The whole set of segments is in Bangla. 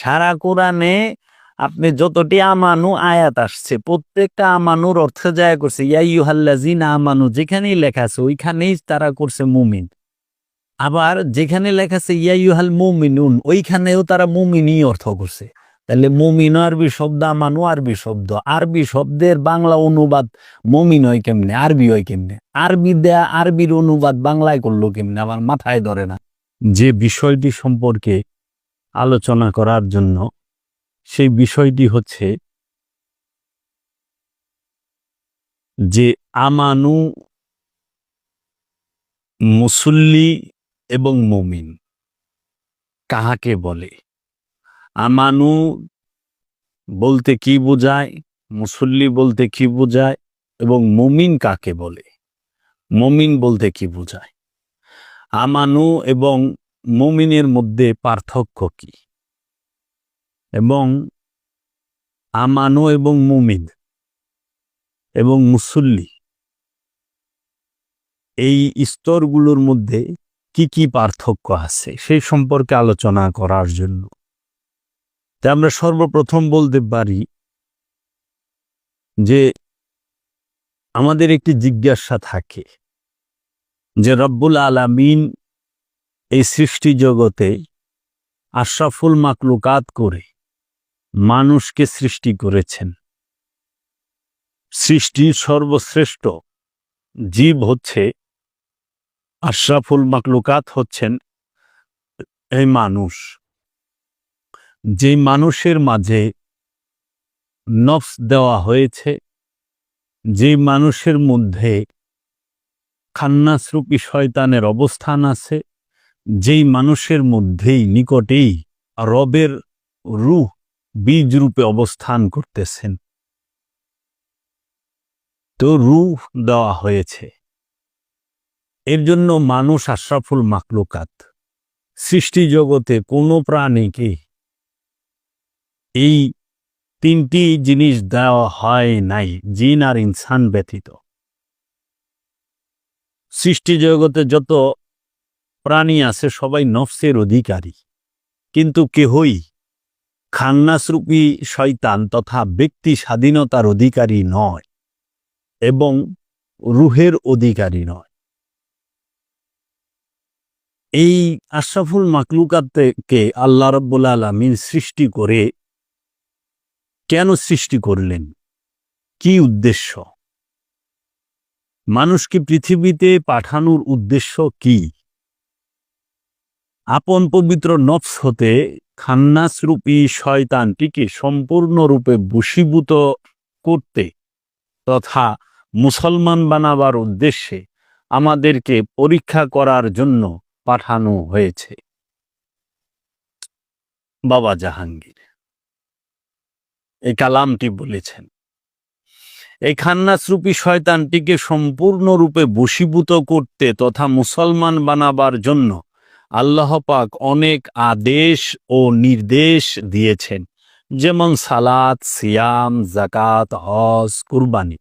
সারা কোরআনে আপনি যতটি আমানু আয়াত আসছে, প্রত্যেকটা আমানুর অর্থ যায় করছে ইয়াইহাল্লাজিন আমানু যেখানেই লেখা আছে, ওইখানেই তারা করছে মুমিন। আবার যেখানে লেখা আছে ইয়াইহাল মুমিনুন ওইখানেও তারা মুমিনই অর্থ করছে। তাহলে মুমিন আরবি শব্দ, আমানু আরবি শব্দ। আরবি শব্দের বাংলা অনুবাদ মমিন হয় কেমনে? আরবি হয় কেমনে? আরবি দেয়া, আরবির অনুবাদ বাংলায় করল কেমনে? আমার মাথায় ধরে না। যে বিষয়টি সম্পর্কে আলোচনা করার জন্য সেই বিষয়টি হচ্ছে যে আমানু মুসল্লি এবং মমিন কাহাকে বলে? আমানু বলতে কি বোঝায়? মুসল্লি বলতে কি বোঝায়? এবং মমিন কাকে বলে? মমিন বলতে কি বোঝায়? আমানু এবং মমিনের মধ্যে পার্থক্য কি? এবং আমানো এবং মুমিন এবং মুসল্লি, এই স্তরগুলোর মধ্যে কি কি পার্থক্য আছে সেই সম্পর্কে আলোচনা করার জন্য। তা আমরা সর্বপ্রথম বলতে পারি যে আমাদের একটি জিজ্ঞাসা থাকে যে রব্বুল আলামিন এই সৃষ্টি জগতে আশরাফুল মাকলুকাত করে মানুষকে সৃষ্টি করেছেন। সৃষ্টির সর্বশ্রেষ্ঠ জীব হচ্ছে আশরাফুল মাকলুকাত হচ্ছেন এই মানুষ। যে মানুষের মাঝে নফস দেওয়া হয়েছে যে মানুষের মধ্যে খান্নাসরূপী শয়তানের অবস্থান আছে যেই মানুষের মধ্যেই, নিকটেই রবের রূহ বীজ রূপে অবস্থান করতেছেন। তো রূহ দেওয়া হয়েছে। এর জন্য মানুষ আশরাফুল মাকলুকাত সৃষ্টি জগতে কোনো প্রাণীকে এই তিনটি জিনিস দেওয়া হয় নাই, জিন আর ইনসান ব্যতীত। সৃষ্টি জগতে যত প্রাণী আছে, সবাই নফসের অধিকারী। কিন্তু কেহই খান্নাসরূপী শয়তান তথা ব্যক্তি স্বাধীনতার অধিকারী নয় এবং রুহের অধিকারী নয়। এই আশরাফুল মাকলুকাতকে আল্লাহ রব্বুল আলমিন সৃষ্টি করে কেন সৃষ্টি করলেন? কি উদ্দেশ্য? মানুষকে পৃথিবীতে পাঠানোর উদ্দেশ্য কি? আপন পবিত্র নফস হতে খান্নাসরূপী শয়তানটিকে সম্পূর্ণরূপে বশীভূত করতে তথা মুসলমান বানাবার উদ্দেশ্যে আমাদেরকে পরীক্ষা করার জন্য পাঠানো হয়েছে। বাবা জাহাঙ্গীর, এই কালামটি বলেছেন, এই খান্নাসরূপী শয়তানটিকে সম্পূর্ণরূপে বশীভূত করতে তথা মুসলমান বানাবার জন্য আল্লাহ পাক অনেক আদেশ ও নির্দেশ দিয়েছেন। যেমন সালাত, সিয়াম জাকাত হজ, কুরবানি।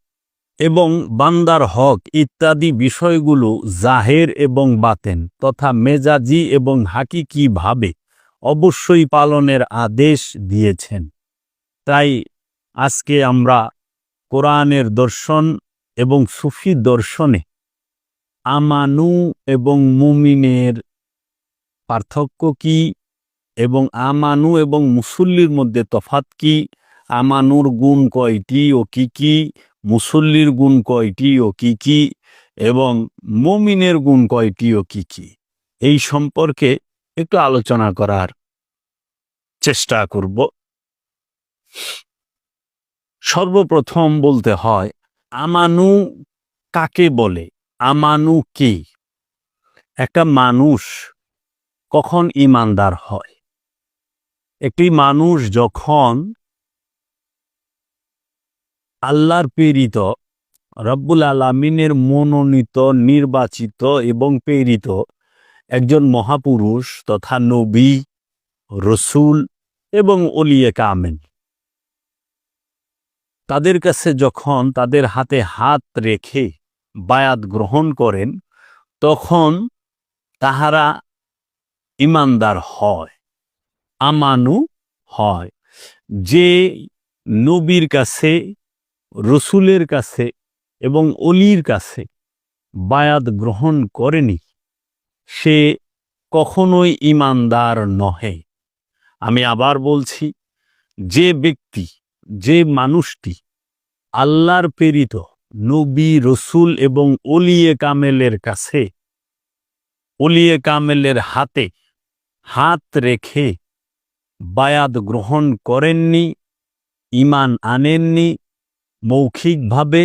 এবং বান্দার হক ইত্যাদি বিষয়গুলো জাহের এবং বাতেন তথা মেজাজি এবং হাকিকি ভাবে অবশ্যই পালনের আদেশ দিয়েছেন। তাই আজকে আমরা কোরআনের দর্শন এবং সুফি দর্শনে আমানু এবং মুমিনের পার্থক্য কি? এবং আমানু এবং মুসল্লির মধ্যে তফাত কি? আমানুর গুণ কয়টি ও কি কি? মুসল্লির গুণ কয়টি ও কি কি? এবং মমিনের গুণ কয়টি ও কি কি? এই সম্পর্কে একটু আলোচনা করার চেষ্টা করব। সর্বপ্রথম বলতে হয়, আমানু কাকে বলে? আমানু কি? একটা মানুষ কখন ইমানদার হয়? একটি মানুষ যখন আল্লাহর প্রেরিত, রব্বুল আলমিনের মনোনীত, নির্বাচিত এবং প্রেরিত একজন মহাপুরুষ তথা নবী, রসুল এবং অলিয়ে কামেন তাদের কাছে যখন তাদের হাতে হাত রেখে বায়াত গ্রহণ করেন, তখন তাহারা ইমানদার হয়, আমানু হয়। যে নবীর কাছে, রসুলের কাছে এবং অলির কাছে বায়াত গ্রহণ করেনি, সে কখনোই ইমানদার নহে। আমি আবার বলছি, যে ব্যক্তি, যে মানুষটি আল্লাহর প্রেরিত নবী, রসুল এবং অলিয়ে কামেলের কাছে, অলিয়ে কামেলের হাতে হাত রেখে বায়াত গ্রহণ করেননি ইমান আনেননি মৌখিকভাবে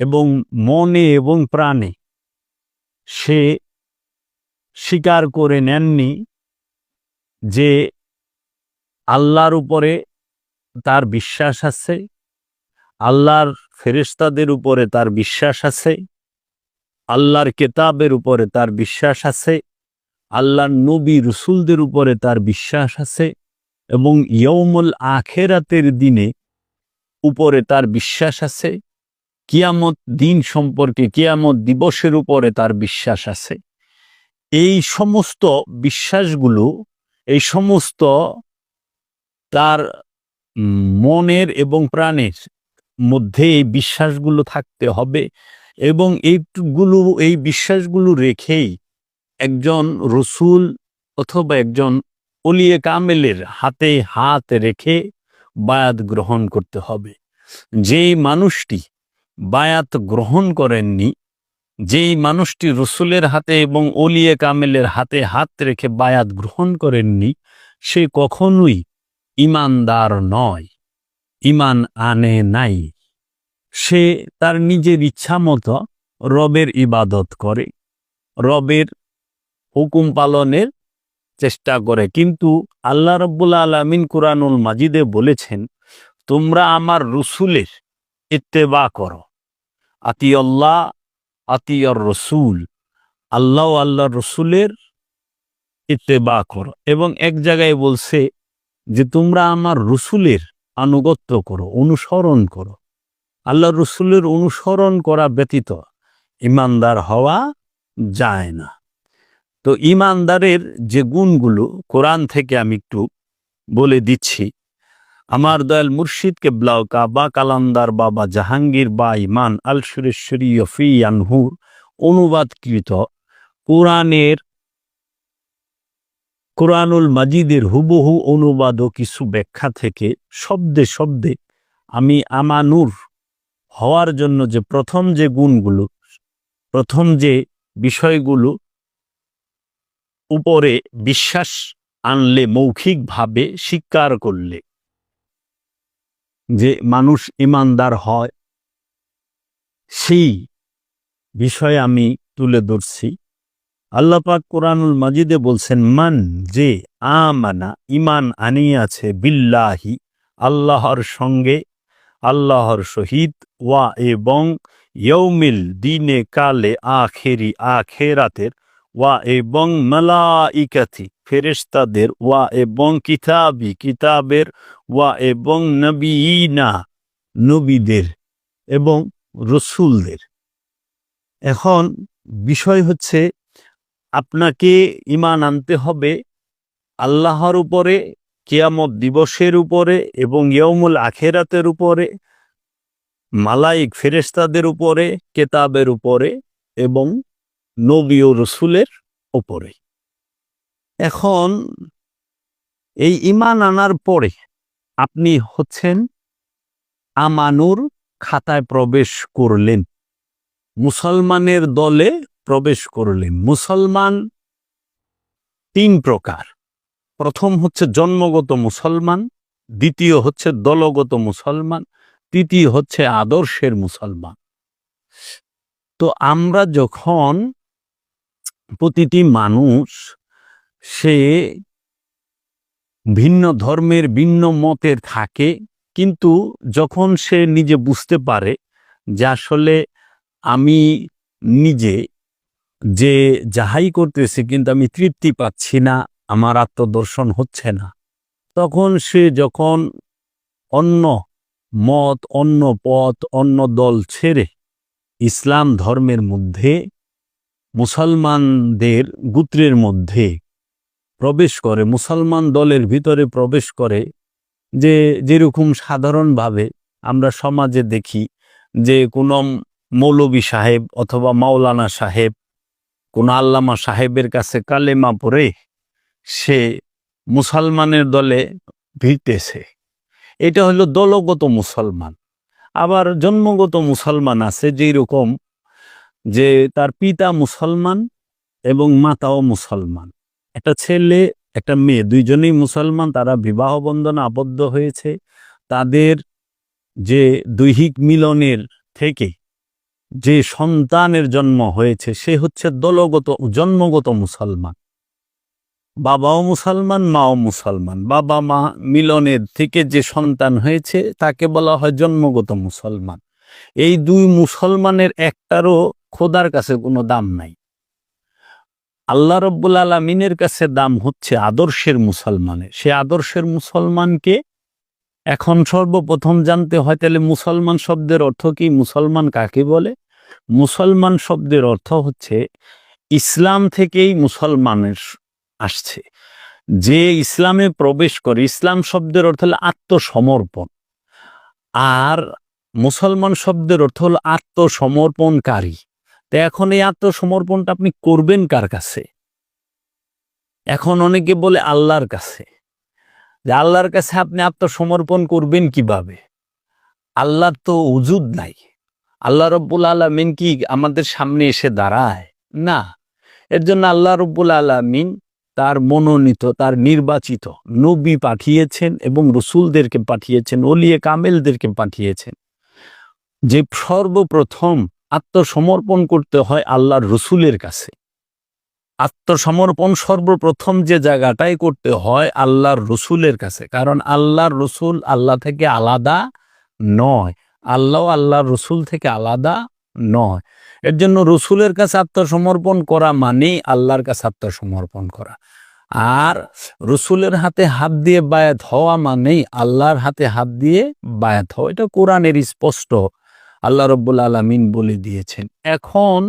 এবং মনে এবং প্রাণে। সে স্বীকার করে নেননি যে আল্লাহর উপরে তার বিশ্বাস আছে, আল্লাহর ফেরেশতাদের উপরে তার বিশ্বাস আছে, আল্লাহর কেতাবের উপরে তার বিশ্বাস আছে আল্লাহর নবী রসুলদের উপরে তার বিশ্বাস আছে এবং ইয়ৌমুল আখেরাতের দিনে উপরে তার বিশ্বাস আছে। কিয়ামত দিন সম্পর্কে, কিয়ামত দিবসের উপরে তার বিশ্বাস আছে। এই সমস্ত বিশ্বাসগুলো, এই সমস্ত তার মনের এবং প্রাণের মধ্যে এই বিশ্বাসগুলো থাকতে হবে এবং এইগুলো এই বিশ্বাসগুলো রেখেই একজন রসুল অথবা একজন অলিয়ে কামেলের হাতে হাত রেখে বায়াত গ্রহণ করতে হবে। যেই মানুষটি বায়াত গ্রহণ করেননি, যেই মানুষটি রসুলের হাতে এবং অলিয়ে কামেলের হাতে হাত রেখে বায়াত গ্রহণ করেননি, সে কখনোই ইমানদার নয়, ইমান আনে নাই। সে তার নিজের ইচ্ছা মতো রবের ইবাদত করে, রবের হুকুম পালনের চেষ্টা করে। কিন্তু আল্লাহ রব্বুল আলমিন কুরআনুল মাজিদে বলেছেন, তোমরা আমার রসুলের ইত্তেবা করো। আতি আল্লাহ আতিয়র রসুল। আল্লাহ আল্লাহ রসুলের ইত্তেবা করো। এবং এক জায়গায় বলছে যে, তোমরা আমার রসুলের আনুগত্য করো, অনুসরণ করো। আল্লাহ রসুলের অনুসরণ করা ব্যতীত ইমানদার হওয়া যায় না। তো ইমানদারের যে গুণগুলো কোরআন থেকে আমি একটু বলে দিচ্ছি। আমার দয়াল মুর্শিদ কেবলাও কাবা, কালান্দার বাবা, জাহাঙ্গীর বা ইমান আল সুরেশ্বরী ফি আনহুর অনুবাদকৃত কোরআনের, কোরআনুল মাজিদের হুবহু অনুবাদ ও কিছু ব্যাখ্যা থেকে শব্দে শব্দে আমি আমানুর হওয়ার জন্য যে প্রথম যে গুণগুলো, প্রথম যে বিষয়গুলো উপরে বিশ্বাস আনলে, মৌখিকভাবে স্বীকার করলে যে মানুষ ইমানদার হয়, সেই বিষয়ে আমি তুলে ধরছি। আল্লাপাক কোরআনুল মাজিদে বলছেন, মান যে আমানা ইমান আনিয়াছে বিল্লাহি, আল্লাহর সঙ্গে, আল্লাহর সহিত, ওয়া এবং ইয়ৌমিল দিনে কালে আখেরি, আখেরাতের ওয়া এবং মালাইকাতি, ফেরেশতাদের, ওয়া এবং কিতাবি, কিতাবের, ওয়া এবং নবীনা, নবীদের এবং রসুলদের। এখন বিষয় হচ্ছে, আপনাকে ইমান আনতে হবে আল্লাহর উপরে, কিয়ামত দিবসের উপরে এবং ইয়মুল আখেরাতের উপরে, মালাইক ফেরেশতাদের উপরে, কেতাবের উপরে এবং নবী ও রসুলের ওপরে। এখন এই ইমান আনার পরে আপনি হচ্ছেন আমানুর খাতায় প্রবেশ করলেন। মুসলমানের দলে প্রবেশ করলেন। মুসলমান তিন প্রকার। প্রথম হচ্ছে জন্মগত মুসলমান, দ্বিতীয় হচ্ছে দলগত মুসলমান, তৃতীয় হচ্ছে আদর্শের মুসলমান। তো আমরা যখন প্রতিটি মানুষ, সে ভিন্ন ধর্মের, ভিন্ন মতের থাকে, কিন্তু যখন সে নিজে বুঝতে পারে যে আসলে আমি নিজে যে যাহাই করতেছি কিন্তু আমি তৃপ্তি পাচ্ছি না, আমার আত্মদর্শন হচ্ছে না, তখন সে যখন অন্য মত, অন্য পথ, অন্য দল ছেড়ে ইসলাম ধর্মের মধ্যে মুসলমানদের গোত্রের মধ্যে প্রবেশ করে, মুসলমান দলের ভিতরে প্রবেশ করে যে যেরকম সাধারণভাবে আমরা সমাজে দেখি যে কোনো মৌলবী সাহেব অথবা মাওলানা সাহেব, কোন আল্লামা সাহেবের কাছে কালেমা পড়ে সে মুসলমানের দলে ভিড়তেছে। এটা হলো দলগত মুসলমান। আবার জন্মগত মুসলমান আছে যেই রকম যে তার পিতা মুসলমান এবং মাতাও মুসলমান। একটা ছেলে, একটা মেয়ে, দুইজনেই মুসলমান, তারা বিবাহ বন্ধনে আবদ্ধ হয়েছে। তাদের যে দৈহিক মিলনের থেকে যে সন্তানের জন্ম হয়েছে, সে হচ্ছে দলগত, জন্মগত মুসলমান। বাবাও মুসলমান, মাও মুসলমান। বাবা মা মিলনের থেকে যে সন্তান হয়েছে, তাকে বলা হয় জন্মগত মুসলমান। এই দুই মুসলমানের একটারও খোদার কাছে কোনো দাম নাই। আল্লাহ রব্বুল আলমিনের কাছে দাম হচ্ছে আদর্শের মুসলমানের। সে আদর্শের মুসলমানকে এখন সর্বপ্রথম জানতে হয়, তাহলে মুসলমান শব্দের অর্থ কি? মুসলমান কাকে বলে? মুসলমান শব্দের অর্থ হচ্ছে ইসলাম থেকেই মুসলমানের আসছে। যে ইসলামে প্রবেশ করে, ইসলাম শব্দের অর্থ হলো আত্মসমর্পণ। আর মুসলমান শব্দের অর্থ হলো আত্মসমর্পণকারী। তো এখন এই আত্মসমর্পণটা আপনি করবেন কার কাছে? এখন অনেকে বলে আল্লাহর কাছে। যে আল্লাহর কাছে আপনি আত্মসমর্পণ করবেন কীভাবে? আল্লাহর তো উজুদ নাই। আল্লাহ রব্বুল আলমিন কি আমাদের সামনে এসে দাঁড়ায়? না। এর জন্য আল্লাহ রব্বুল আলমিন তার মনোনীত, তার নির্বাচিত নবী পাঠিয়েছেন এবং রসুলদেরকে পাঠিয়েছেন, ওলিয়ে কামেলদেরকে পাঠিয়েছেন। যে সর্বপ্রথম আত্মসমর্পণ করতে হয় আল্লাহর রসুলের কাছে। আত্মসমর্পণ সর্বপ্রথম যে জায়গাটাই করতে হয় আল্লাহর রসুলের কাছে। কারণ আল্লাহর রসুল আল্লাহ থেকে আলাদা নয়। আল্লাহ আল্লাহর রসুল থেকে আলাদা নয়। এর জন্য রসুলের কাছে আত্মসমর্পণ করা মানেই আল্লাহর কাছে আত্মসমর্পণ করা। আর রসুলের হাতে হাত দিয়ে বায়াত হওয়া মানেই আল্লাহর হাতে হাত দিয়ে বায়াত হওয়া। এটা কোরআনের স্পষ্ট আল্লাহ রব্বুল আলমিন বলে দিয়েছেন। এখন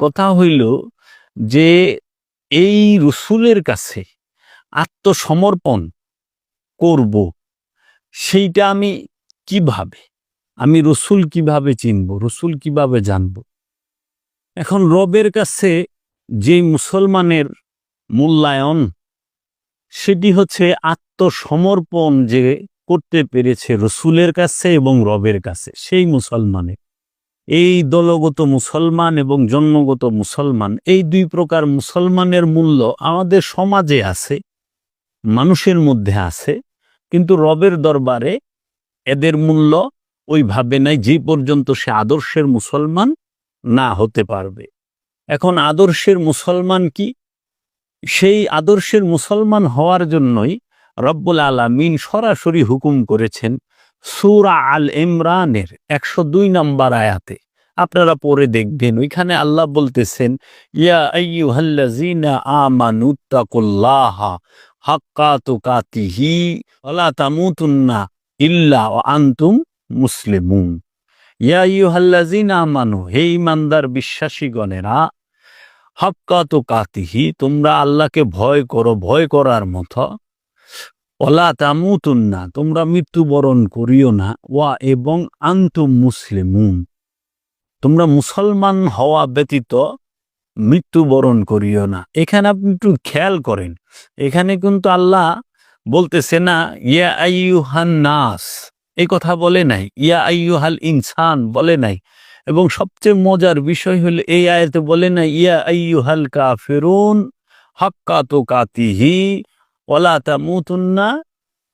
কথা হইল যে এই রসুলের কাছে আত্মসমর্পণ করব, সেইটা আমি কীভাবে? আমি রসুল কীভাবে চিনব? রসুল কীভাবে জানব? এখন রবের কাছে যে মুসলমানের মূল্যায়ন, সেটি হচ্ছে আত্মসমর্পণ যে করতে পেরেছে রসুলের কাছে এবং রবের কাছে, সেই মুসলমানের এই দলগত মুসলমান এবং জন্মগত মুসলমান, এই দুই প্রকার মুসলমানের মূল্য আমাদের সমাজে আছে, মানুষের মধ্যে আছে, কিন্তু রবের দরবারে এদের মূল্য ওইভাবে নাই যে পর্যন্ত সে আদর্শের মুসলমান না হতে পারবে। এখন আদর্শের মুসলমান কি? সেই আদর্শের মুসলমান হওয়ার জন্যই রব্বুল আলমিন সরাসরি হুকুম করেছেন সুরা আল ইমরানের একশো দুই নম্বর আয়াতে। আপনারা পরে দেখবেন, ওইখানে আল্লাহ বলতেছেন, ইয়া আইয়ুহাল্লাযীনা আমানু তাকুল্লাহা হাক্কা তুকাতিহি ওয়ালা তামুতুন্না ইল্লা ওয়া আনতুম ইয়া বিশ্বাসীগণেরা তোমরা আল্লাহকে ভয় করো, ভয় করার মতো ওলা তামুতুন্না, তোমরা মৃত্যুবরণ করিও না, ওয়া এবং আন্তুম মুসলিমুন। তোমরা মুসলমান হওয়া ব্যতীত মৃত্যুবরণ করিও না। এখানে আপনি একটু খেয়াল করেন। এখানে কিন্তু আল্লাহ বলতেছে না, ইয়া আইয়ুহান নাস। এই কথা বলে নাই। ইয়া আইয়ুহাল ইনসান বলে নাই। এবং সবচেয়ে মজার বিষয় হলো, এই আয়াতে বলে না ইয়া আইয়ুহাল কাফিরুন হাক্কা তো কাতিহি ওলা তামুতুন্না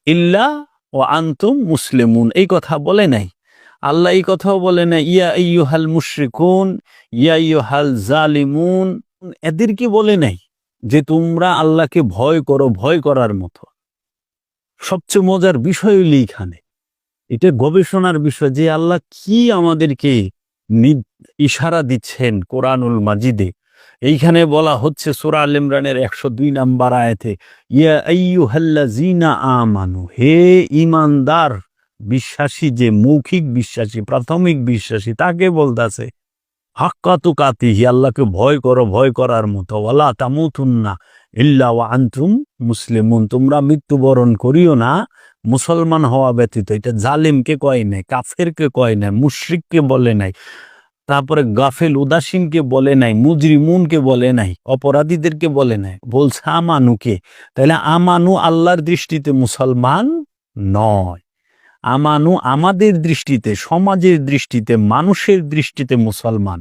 ইল্লা ও আন্তুম মুসলিমুন। এই কথা বলে নাই। আল্লাহ এই কথাও বলে না ইয়া ইয়ুহাল মুশরিকুন, ইয়া ইয়ুহাল জালিমুন। এদেরকে বলে নাই যে তোমরা আল্লাহকে ভয় করো, ভয় করার মতো? সবচেয়ে মজার বিষয় হইল এখানে এটা গবেষণার বিষয় যে আল্লাহ কি আমাদেরকে ইশারা দিচ্ছেন কোরআনুল মাজিদে। এইখানে বলা হচ্ছে সুরা আল ইমরানের একশো দুই নাম্বার আয়াতে আমানু, হে ইমানদার বিশ্বাসী যে মৌখিক বিশ্বাসী, প্রাথমিক বিশ্বাসী, তাকে বলতাছে হাক্কাতু কাতিহি আল্লাহকে ভয় করো, ভয় করার মতো, ওয়ালা তামুতুন্না ইল্লা আন্তুম মুসলিমুন, তোমরা মৃত্যুবরণ করিও না, মুসলমান হওয়া ব্যতীত, এটা জালিমকে কয় নাই, কাফেরকে কয় নাই, মুশরিককে বলে নাই। তারপরে গাফেল উদাসীনকে বলে নাই, মুজরিমুনকে বলে নাই, অপরাধীদেরকে বলে নাই, বলছে আমানুকে। তাহলে আমানু আল্লাহর দৃষ্টিতে মুসলমান নয়। আমানু আমাদের দৃষ্টিতে, সমাজের দৃষ্টিতে, মানুষের দৃষ্টিতে মুসলমান।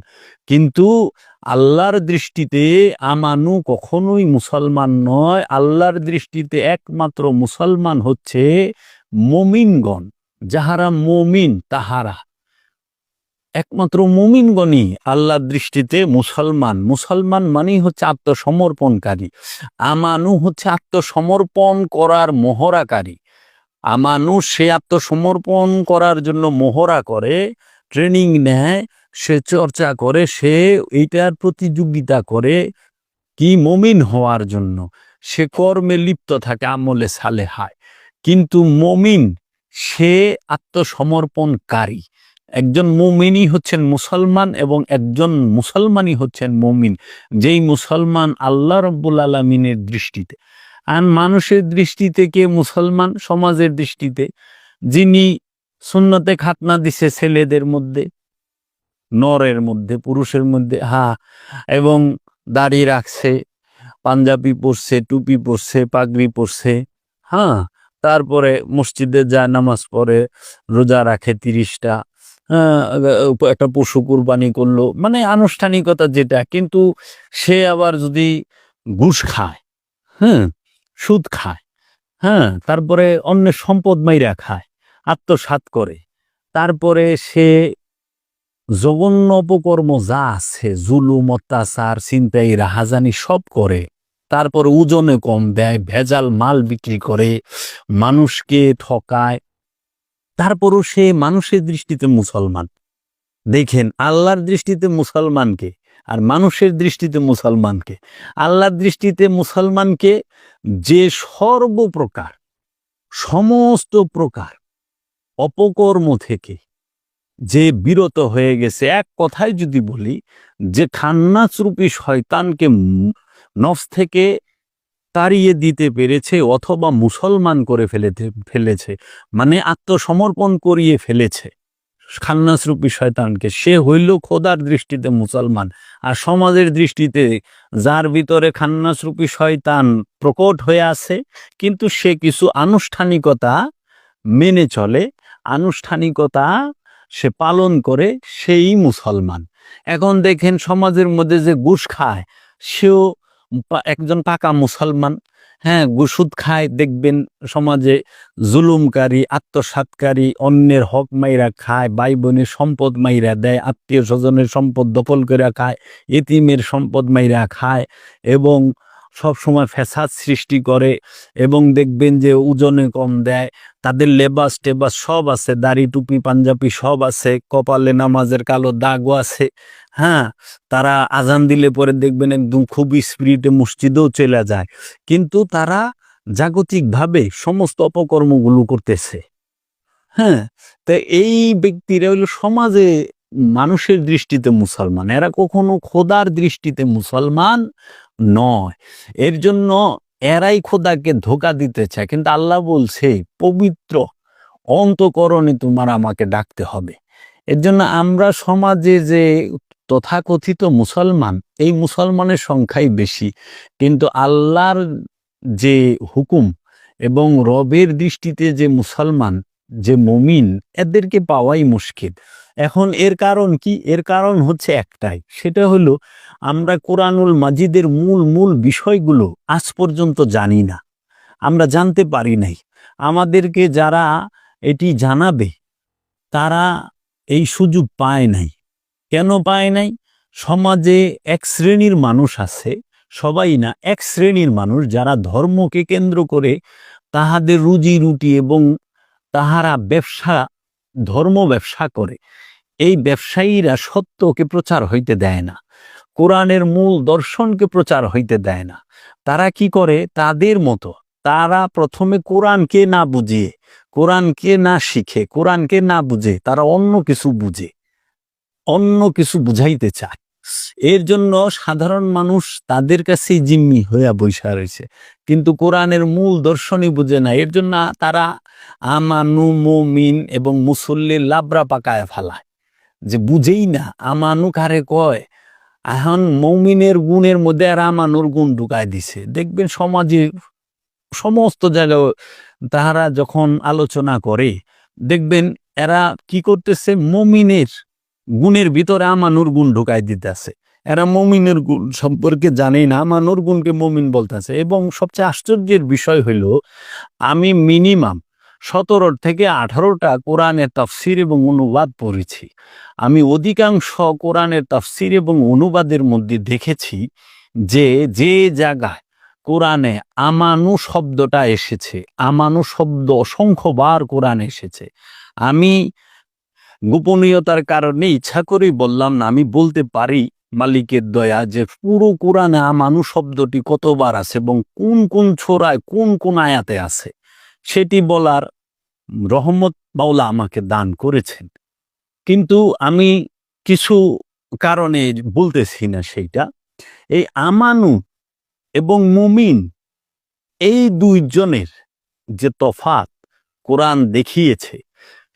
কিন্তু আল্লাহর দৃষ্টিতে আমানু কখনোই মুসলমান নয়। আল্লাহর দৃষ্টিতে একমাত্র মুসলমান হচ্ছে মমিনগণ, যাহারা মমিন, তাহারা একমাত্র মুমিনগণই আল্লাহর দৃষ্টিতে মুসলমান। মুসলমান মানেই হচ্ছে আত্মসমর্পণকারী। আমানু হচ্ছে আত্মসমর্পণ করার মহড়াকারী। আমানু সে আত্মসমর্পণ করার জন্য মহড়া করে, ট্রেনিং নেয়, সে চর্চা করে, সে এইটার প্রতিযোগিতা করে কি মমিন হওয়ার জন্য। সে কর্মে লিপ্ত থাকে, আমলে সালে হায় কিন্তু মমিন সে আত্মসমর্পণকারী। একজন মুমিনই হচ্ছেন মুসলমান এবং একজন মুসলমানই হচ্ছেন মুমিন, যেই মুসলমান আল্লাহ রব্বুল আলমিনের দৃষ্টিতে। আর মানুষের দৃষ্টিতে কে মুসলমান? সমাজের দৃষ্টিতে। যিনি সুন্নতে খাতনা দিছে ছেলেদের মধ্যে, নরের মধ্যে, পুরুষের মধ্যে, হা, এবং দাড়ি রাখছে, পাঞ্জাবি পরছে, টুপি পরছে, পাগড়ি পরছে হ্যাঁ তারপরে মসজিদে যায়, নামাজ পড়ে, রোজা রাখে তিরিশটা একটা পশু কুরবানি করল। মানে আনুষ্ঠানিকতা যেটা, কিন্তু সে আবার যদি ঘুষ খায় হ্যাঁ সুদ খায় হ্যাঁ তারপরে অন্যের সম্পদ মাইরা খায়, আত্মসাৎ করে, তারপরে সে জঘন্য অপকর্ম যা আছে, জুলুম, অত্যাচার চিন্তাই রাহাজানি সব করে, তারপরে ওজনে কম দেয়, ভেজাল মাল বিক্রি করে, মানুষকে ঠকায় তারপরও সে মানুষের দৃষ্টিতে মুসলমান। দেখেন, আল্লাহর দৃষ্টিতে মুসলমানকে আর মানুষের দৃষ্টিতে মুসলমানকে। আল্লাহর দৃষ্টিতে মুসলমানকে যে সর্বপ্রকার, সমস্ত প্রকার অপকর্ম থেকে যে বিরত হয়ে গেছে, এক কথায় যদি বলি, যে খান্নাচরূপী শয়তানকে নফস থেকে তাড়িয়ে দিতে পেরেছে অথবা মুসলমান করে ফেলেতে, ফেলেছে মানে আত্মসমর্পণ করিয়ে ফেলেছে। খান্নাসরূপী শয়তানকে, সে হইল খোদার দৃষ্টিতে মুসলমান, আর সমাজের দৃষ্টিতে যার ভিতরে খান্নাসরূপী শয়তান প্রকট হয়ে আছে, কিন্তু সে কিছু আনুষ্ঠানিকতা মেনে চলে, আনুষ্ঠানিকতা সে পালন করে, সেই মুসলমান। এখন দেখেন সমাজের মধ্যে যে ঘুষ খায়, সেও একজন পাকা মুসলমান হ্যাঁ গুসুদ খায়, দেখবেন সমাজে জুলুমকারী, আত্মসাতকারী, অন্যের হক মাইরা খায় ভাই বোনের সম্পদ মাইরা দেয় আত্মীয় স্বজনের সম্পদ দখল করে খায়, এতিমের সম্পদ মাইরা খায় এবং সব সময় ফ্যাসাদ সৃষ্টি করে এবং দেখবেন যে ওজনে কম দেয়। তাদের লেবাস টেবাস সব আছে, দাড়ি, টুপি, পাঞ্জাবি সব আছে, কপালে নামাজের কালো দাগও আছে। হ্যাঁ তারা আজান দিলে পরে দেখবেন একদম খুব স্পিরিটে মসজিদেও চলে যায়। কিন্তু তারা জাগতিকভাবে সমস্ত অপকর্মগুলো করতেছে। হ্যাঁ তা এই ব্যক্তিরা হলো সমাজে মানুষের দৃষ্টিতে মুসলমান। এরা কখনো খোদার দৃষ্টিতে মুসলমান নয়। এর জন্য এরাই খোদাকে ধোকা দিতে চায়। কিন্তু আল্লাহ বলছে, পবিত্র অন্তকরণে তোমার আমাকে ডাকতে হবে। এর জন্য আমরা সমাজে যে তথাকথিত মুসলমান, এই মুসলমানের সংখ্যাই বেশি। কিন্তু আল্লাহর যে হুকুম এবং রবের দৃষ্টিতে যে মুসলমান, যে মমিন, এদেরকে পাওয়াই মুশকিল। এখন এর কারণ কি? এর কারণ হচ্ছে একটাই। সেটা হলো, আমরা কোরআনুল মাজিদের মূল মূল বিষয়গুলো আজ পর্যন্ত জানি না। আমরা জানতে পারি নাই। আমাদেরকে যারা এটি জানাবে, তারা এই সুযোগ পায় নাই। কেন পায় নাই? সমাজে এক শ্রেণির মানুষ আছে, সবাই না, এক শ্রেণির মানুষ যারা ধর্মকে কেন্দ্র করে তাহাদের রুজি রুটি এবং তাহারা ব্যবসা, ধর্ম ব্যবসা করে। এই ব্যবসায়ীরা সত্যকে প্রচার হইতে দেয় না। কোরআনের মূল দর্শনকে প্রচার হইতে দেয় না। তারা কি করে? তাদের মতো। তারা প্রথমে কোরআনকে না বুঝিয়ে কোরআনকে না শিখে, কোরআনকে না বুঝে, তারা অন্য কিছু বুঝে, অন্য কিছু বুঝাইতে চায়। এর জন্য সাধারণ মানুষ তাদের কাছে জিম্মি হইয়া বৈশা রয়েছে কিন্তু কোরআনের মূল দর্শনই বুঝে না। এর জন্য তারা আমানু, মুমিন এবং মুসল্লির লাবরা পাকায় ফেলায়। যে বুঝেই না, আমানু কারে কয়? এখন মৌমিনের গুণের মধ্যে আর আমানুর গুণ ঢুকায় দিছে। দেখবেন সমাজে সমস্ত জায়গায় তাহারা যখন আলোচনা করে, দেখবেন এরা কি করতেছে? মমিনের গুণের ভিতরে আমানুর গুণ ঢুকাই দিতেছে। এরা মমিনের গুণ সম্পর্কে জানেই না, আমানুর গুণকে মমিন বলতেছে। এবং সবচেয়ে আশ্চর্যের বিষয় হইল, আমি মিনিমাম সতেরো থেকে আঠারোটা কোরআনের তাফসির এবং অনুবাদ পড়েছি। আমি অধিকাংশ কোরআনের তাফসির এবং অনুবাদের মধ্যে দেখেছি যে যে জায়গায় কোরআনে আমানু শব্দটা এসেছে, আমানু শব্দ অসংখ্যবার কোরআনে এসেছে। আমি গোপনীয়তার কারণে ইচ্ছা করেই বললাম না, আমি বলতে পারি মালিকের দয়া যে, পুরো কোরআনে আমানু শব্দটি কতবার আছে এবং কোন কোন ছোড়ায় কোন কোন আয়াতে আছে। সেটি বলার রহমত বাউলা আমাকে দান করেছেন। কিন্তু আমি কিছু কারণে বলতেছি না সেইটা। এই আমানু এবং মুমিন এই দুইজনের যে তফাত কোরআন দেখিয়েছে,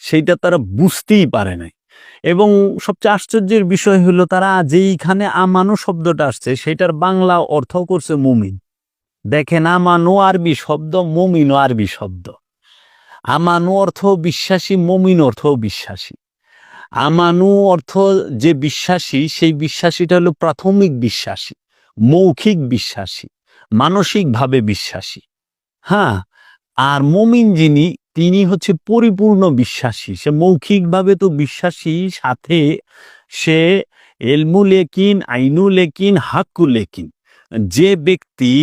সেইটা তারা বুঝতেই পারে নাই। এবং সবচেয়ে আশ্চর্যের বিষয় হলো তারা যেইখানে আমানু শব্দটা আসছে সেটার বাংলা অর্থ করছে মুমিন। দেখেন আমানু আরবি শব্দ মুমিনও আরবি শব্দ। আমানু অর্থ বিশ্বাসী, মমিন অর্থ বিশ্বাসী। আমানু অর্থ যে বিশ্বাসী, সেই বিশ্বাসীটা হলো প্রাথমিক বিশ্বাসী, মৌখিক বিশ্বাসী, মানসিকভাবে বিশ্বাসী। হ্যাঁ আর মমিন যিনি, তিনি হচ্ছে পরিপূর্ণ বিশ্বাসী। সে মৌখিকভাবে তো বিশ্বাসী, সাথে সে এলমু লেকিন আইনু লেকিন হাক্কু লেকিন যে ব্যক্তি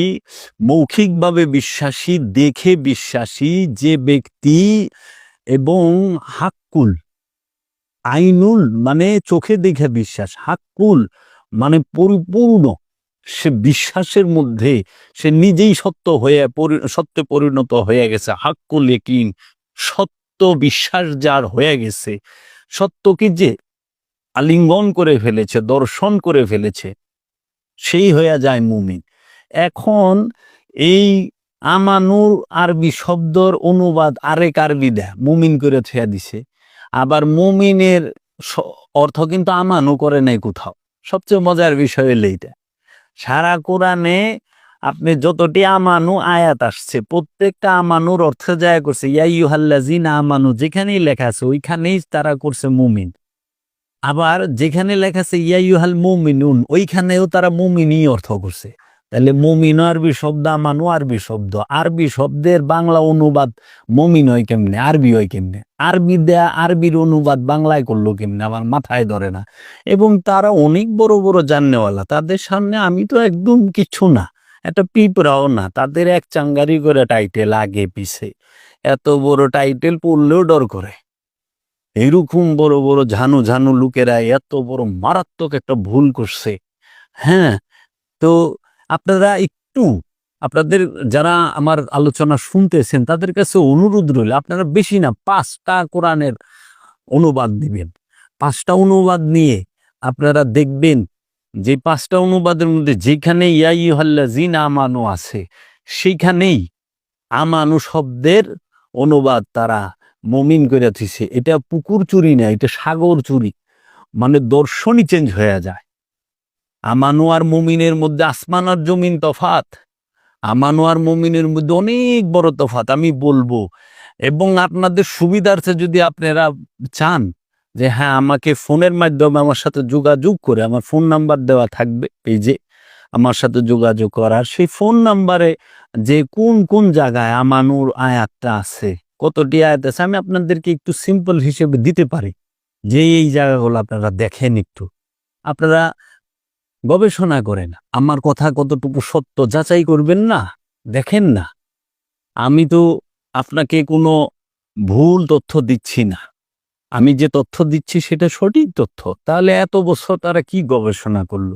মৌখিকভাবে বিশ্বাসী, দেখে বিশ্বাসী, যে ব্যক্তি এবং হাক্কুল, আইনুল মানে চোখে দেখে বিশ্বাস, হাক্কুল মানে পরিপূর্ণ। সে বিশ্বাসের মধ্যে সে নিজেই সত্য হয়ে সত্যে পরিণত হয়ে গেছে, হাক্কুল একিন সত্য বিশ্বাস যার হয়ে গেছে, সত্য কি যে আলিঙ্গন করে ফেলেছে, দর্শন করে ফেলেছে সেই হয়ে যায় মুমিন। এখন এই আমানুর আরবি শব্দর অনুবাদ আরেক আরবি দেয়, মুমিন করে থেয়া দিছে। আবার মুমিনের অর্থ কিন্তু আমানু করে নাই কোথাও। সবচেয়ে মজার বিষয় হলো এইটা। সারা কোরআনে আপনি যতটি আমানু আয়াত আসছে, প্রত্যেকটা আমানুর অর্থ যায় করছে ইয়াইহাল্লাজিন আমানু, যেখানেই লেখা আছে, ওইখানেই তারা করছে মুমিন। আবার যেখানে লেখা আছে ইয়াইহাল মুমিনুন ওইখানেও তারা মুমিনই অর্থ করছে। তাহলে মুমিন আরবি শব্দ, আমানু আরবি শব্দ। আরবি শব্দের বাংলা অনুবাদ মুমিন হয় কেমনে? আরবি হয় কেমনে? আরবি দেয়া, আরবির অনুবাদ বাংলায় করল কেমনে? আমার মাথায় ধরে না। এবং তারা অনেক বড় বড় জাননেওয়ালা। তাদের সামনে আমি তো একদম কিছু না। একটা পিঁপড়াও না। তাদের এক চাঙ্গারি করে টাইটেল আগে পিছে। এত বড় টাইটেল পড়লেও ডর করে। এরকম বড় বড় ঝানু ঝানু লোকেরা এত বড় মারাত্মক একটা ভুল করছে। হ্যাঁ তো আপনারা একটু, আপনাদের যারা আমার আলোচনা শুনতেছেন, তাদের কাছে অনুরোধ রইল, আপনারা বেশি না পাঁচটা কোরআনের অনুবাদ দিবেন। পাঁচটা অনুবাদ নিয়ে আপনারা দেখবেন যে পাঁচটা অনুবাদের মধ্যে যেখানে ইয়াই হল্লা জিন আমানু আছে, সেইখানেই আমানু শব্দের অনুবাদ তারা মমিন করে দিছে এটা পুকুর চুরি না, এটা সাগর চুরি। মানে দর্শনই চেঞ্জ হয়ে যায়। আমানু আর মমিনের মধ্যে আসমান আর জমিন তফাত। আমানু আর মমিনের মধ্যে অনেক বড় তফাত, আমি বলব। এবং আপনাদের সুবিধার্থে যদি আপনারা চান যে হ্যাঁ আমাকে ফোনের মাধ্যমে আমার সাথে যোগাযোগ করে, আমার ফোন নাম্বার দেওয়া থাকবে পেজে আমার সাথে যোগাযোগ করার, সেই ফোন নাম্বারে যে কোন কোন জায়গায় আমানুর আয়াতটা আছে কতটি আয়াত আছে, আমি আপনাদেরকে একটু সিম্পল হিসেবে দিতে পারি যে এই জায়গাগুলো আপনারা দেখেন একটু। আপনারা গবেষণা করেন, আমার কথা কতটুকু সত্য যাচাই করবেন না, দেখেন না। আমি তো আপনাকে কোনো ভুল তথ্য দিচ্ছি না। আমি যে তথ্য দিচ্ছি সেটা সঠিক তথ্য। তাহলে এত বছর তারা কি গবেষণা করল?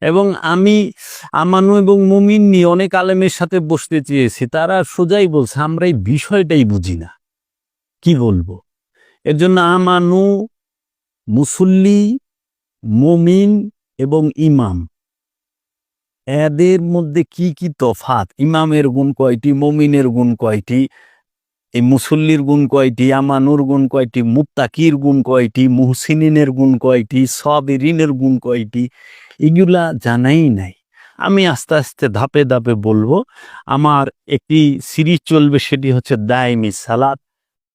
এবং আমি, আমানু এবং মুমিন নিয়ে অনেক আলেমের সাথে বসতে চেয়েছি। তারা সোজাই বলছে, আমরা এই বিষয়টাই বুঝি না। কি বলব? এর জন্য আমানু, মুসল্লি, মুমিন এবং ইমাম, এদের মধ্যে কি কি তফাত ইমামের গুণ কয়টি, মমিনের গুণ কয়টি? এই মুসল্লির গুণ কয়টি, আমানুর গুণ কয়টি মুক্তাকির গুণ কয়টি মুহসিনের গুণ কয়টি সব ঋণের গুণ কয়টি, এগুলা জানাই নাই। আমি আস্তে আস্তে ধাপে ধাপে বলব, আমার একটি সিরিজ চলবে, সেটি হচ্ছে দায়মি সালাত।